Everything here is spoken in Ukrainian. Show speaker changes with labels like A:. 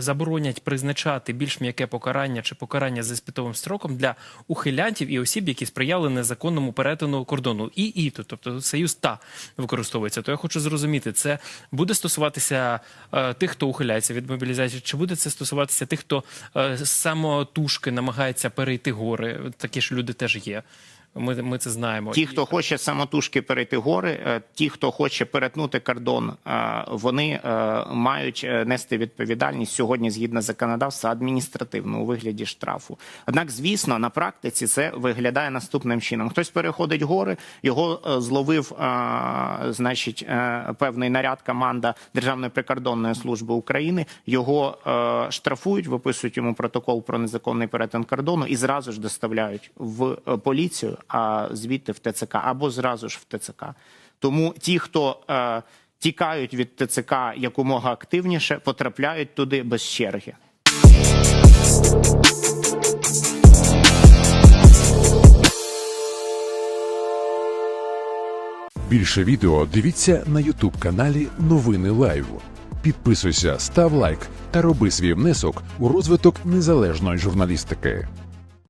A: заборонять призначати більш м'яке покарання чи покарання за спитовим строком для ухилянтів і осіб, які сприяли незаконному перетину кордону. І і тобто союз та використовується. То я хочу зрозуміти, це буде стосуватися е, тих, хто ухиляється від мобілізації, чи буде це стосуватися тих, хто е, самотужки намагається перейти гори? Такі ж люди теж є. Ми, ми це знаємо.
B: Ті, хто хоче самотужки перейти гори, е, ті, хто хоче перетнути кордон, е, вони е, мають нести відповідальність сьогодні згідно законодавства адміністративну у вигляді штрафу. Однак, звісно, на практиці це виглядає наступним чином: хтось переходить гори, його зловив, значить, певний наряд команда Державної прикордонної служби України. Його штрафують, виписують йому протокол про незаконний перетин кордону і зразу ж доставляють в поліцію, а звідти в ТЦК або зразу ж в ТЦК. Тому ті, хто е, тікають від ТЦК якомога активніше, потрапляють туди без черги.
C: Більше відео дивіться на Ютуб каналі Новини Лайв. Підписуйся, став лайк та роби свій внесок у розвиток незалежної журналістики.